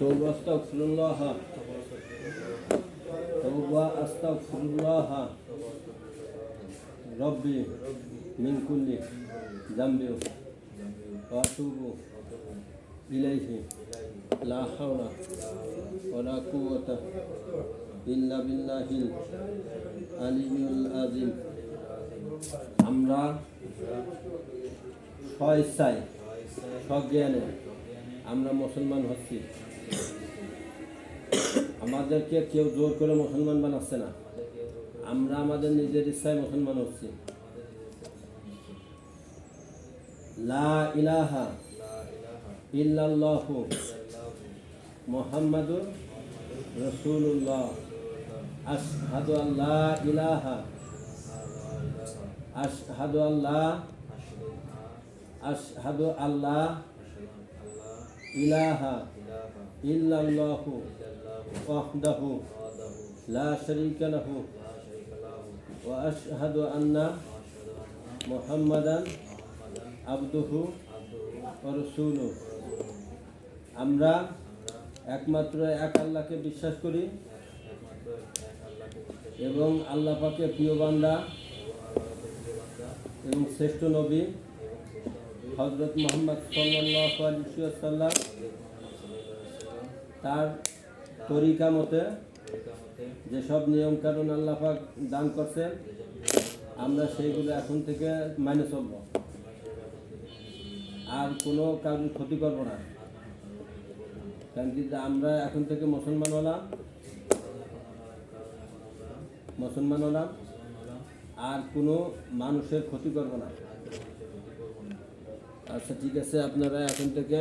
توبة استغفر الله. توبة استغفر الله. ربي من كل ذنب وأتوب إليه. لا حول ولا قوة إلا بالله العلي العظيم. আমরা স্বইচ্ছায় সজ্ঞানে আমরা মুসলমান হচ্ছি। আমাদেরকে কেউ জোর করে মুসলমান বানাচ্ছে না। আমরা আমাদের নিজের ইচ্ছায় মুসলমান হচ্ছি। লা ইলাহা আল্লাহ আল্লাহ ইলাহা ইল্লাল্লাহু ওয়াহদাহু লা শারীকা লাহু ওয়া আশহাদু আন্না মুহাম্মাদান আবদুহু ওয়া রাসূলুহু। আমরা একমাত্র এক আল্লাহকে বিশ্বাস করি এবং আল্লাহ পাকের প্রিয় বান্দা এবং শ্রেষ্ঠ নবী হজরত মোহাম্মদ সাল্লাহ তার তরিকা মতে যেসব নিয়ম কানুন আল্লাহ দান করছেন, আমরা সেইগুলো এখন থেকে মানে চলব। আর কোনো কারোর ক্ষতি করব না। কারণ কি আমরা এখন থেকে মুসলমান হলাম মুসলমান হলাম আর কোনো মানুষের ক্ষতি করব না। আচ্ছা ঠিক আছে আপনারা এখন থেকে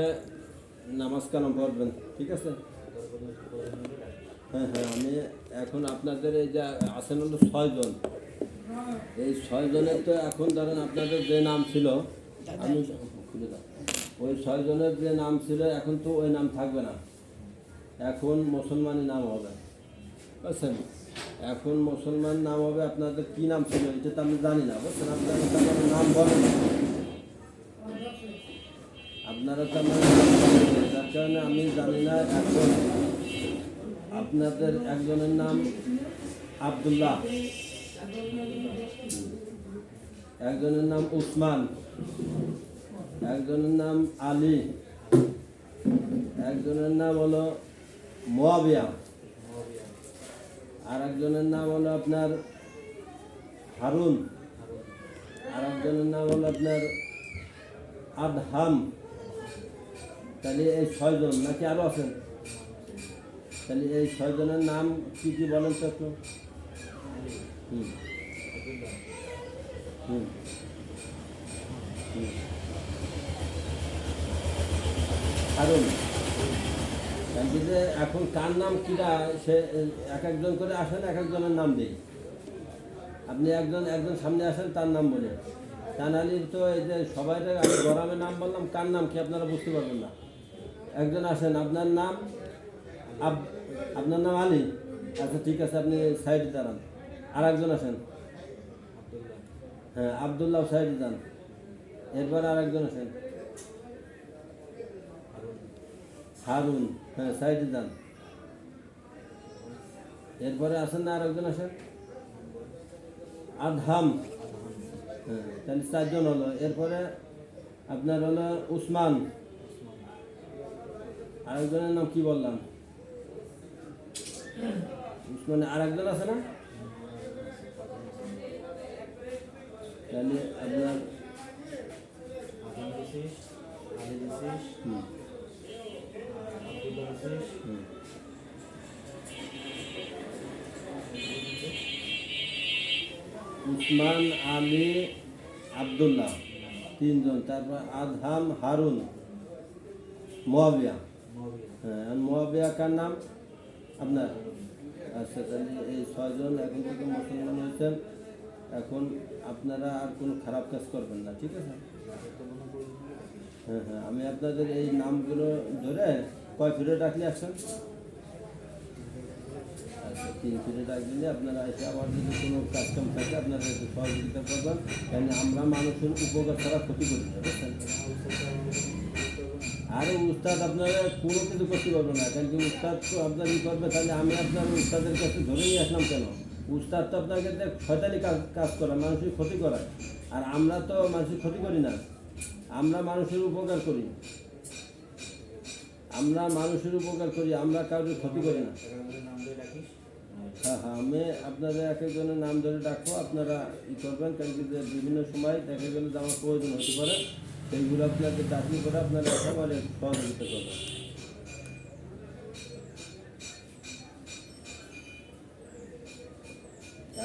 নামাজ কালাম পড়বেন ঠিক আছে? হ্যাঁ হ্যাঁ আমি এখন আপনাদের এই যে আছেন হলো ছয়জন এই ছয়জনের তো এখন ধরেন আপনাদের যে নাম ছিল আমি খুলে দাও। ওই ছয়জনের যে নাম ছিল এখন তো ওই নাম থাকবে না। এখন মুসলমানের নাম হবে। বুঝছেন? এখন মুসলমান নাম হবে আপনাদের কি নাম ছিল? এটা তো আমি জানি না বুঝছেন? আমার নাম বলেন। আপনারা তো যার কারণে আমি জানি না এখন আপনাদের একজনের নাম আব্দুল্লাহ। একজনের নাম উসমান। একজনের নাম আলী। একজনের নাম হলো মোয়াবিয়া। আর একজনের নাম হলো আপনার হারুন। আর একজনের নাম হলো আপনার আদহাম। তাহলে এই ছয়জন নাকি আরও আছেন? তাহলে এই ছয়জনের নাম কি কি বলেন তো একটু? হুম। হুম। হারুন যে এখন কার নাম কিরা? সে এক একজন করে আসেন, এক একজনের নাম দেই। আপনি একজন একজন সামনে আসেন, তার নাম বলে তা নাহলে তো এই যে সবাই আমি গরমের নাম বললাম, কার নাম কি আপনারা বুঝতে পারবেন না? একজন আসেন আপনার নাম? আপনার নাম আলী? আচ্ছা ঠিক আছে, আপনি সাইডে দাঁড়ান। আর একজন আসেন হ্যাঁ আবদুল্লাহ সাইডে যান এরপর আর একজন আসেন হারুন। হ্যাঁ সাইডে যান এরপরে আসেন না আর একজন আসেন আদহাম। হ্যাঁ তাহলে চারজন হলো। এরপরে আপনার হলো উসমান। আরেকজনের নাম কি বললাম? উসমানে আর একজন আছে না? তাহলে আপনার। উসমান আলী আবদুল্লাহ, তিনজন। তারপর আদহাম হারুন, মোয়াবিয়া। হ্যাঁ আর মোয়াবিয়া কার নাম? আপনার? আচ্ছা তাহলে এই ছয়জন এখন থেকে মুসলমান হয়েছেন। এখন আপনারা আর কোনো খারাপ কাজ করবেন না, ঠিক আছে? হ্যাঁ হ্যাঁ আমি আপনাদের এই নামগুলো ধরে কয় ফিরে ডাকলে আসছেন আচ্ছা তিন ফিরে ডাক দিলে আপনারা এসে আবার যদি কোনো কাজকাম থাকে, আপনারা একটু সহযোগিতা করবেন। কারণ আমরা মানুষের উপকার ছাড়া ক্ষতি করি বুঝছেন? আর উস্তাদ, আপনারা কোনো কিছু করতে পারবে না। কারণ কি উস্তাদ তো আপনার ই করবে, তাহলে আমি আপনার উস্তাদের কাছে ধরে নিয়ে আসলাম কেন? উস্তাদ তো আপনার কাছে শয়তানি কাজ করা মানুষের ক্ষতি করায়। আর আমরা তো মানুষের ক্ষতি করি না। আমরা মানুষের উপকার করি। আমরা মানুষের উপকার করি, আমরা কাউকে ক্ষতি করি না। হ্যাঁ হ্যাঁ আমি আপনাদের এক একজনের নাম ধরে ডাকবো, আপনারা ই করবেন, কারণ বিভিন্ন সময় দেখা গেলে আমার প্রয়োজন হতে পারে। সেইগুলো আপনাদের চাকরি করে আপনারা একেবারে সহযোগিতা করবেন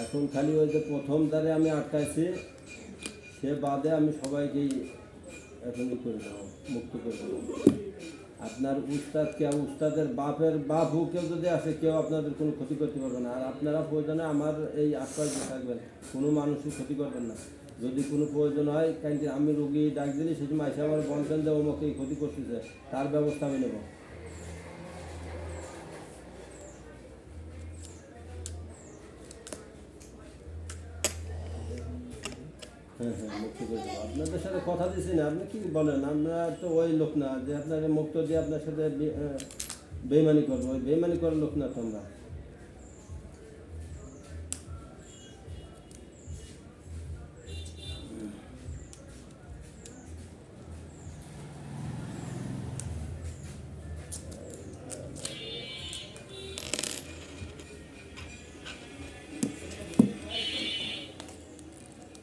এখন খালি ওই যে প্রথম দ্বারে আমি আটকাইছি, সে বাদে আমি সবাইকেই এখন করে দেবো, মুক্ত করে দেবো। আপনার উস্তাদ কেউ, উস্তাদের বাপের বাপ কেউ যদি আসে, কেউ আপনাদের কোনো ক্ষতি করতে পারবে না। আর আপনারা প্রয়োজনে আমার এই আশ্বাস থাকবেন, কোনো মানুষই ক্ষতি করবেন না। যদি কোনো প্রয়োজন হয় কারণ আমি রুগী ডাক দিলে সেই সময় এসে আমার বলছেন যে এই ক্ষতি করতেছে তার ব্যবস্থা আমি নেব। হ্যাঁ হ্যাঁ আপনাদের সাথে কথা দিছি না আপনি কি বলেন? আমরা তো ওই লোক না যে আপনার মুক্ত দিয়ে আপনার সাথে বে- আহ, বেইমানি করব ওই বেইমানি করার লোক না তো আমরা।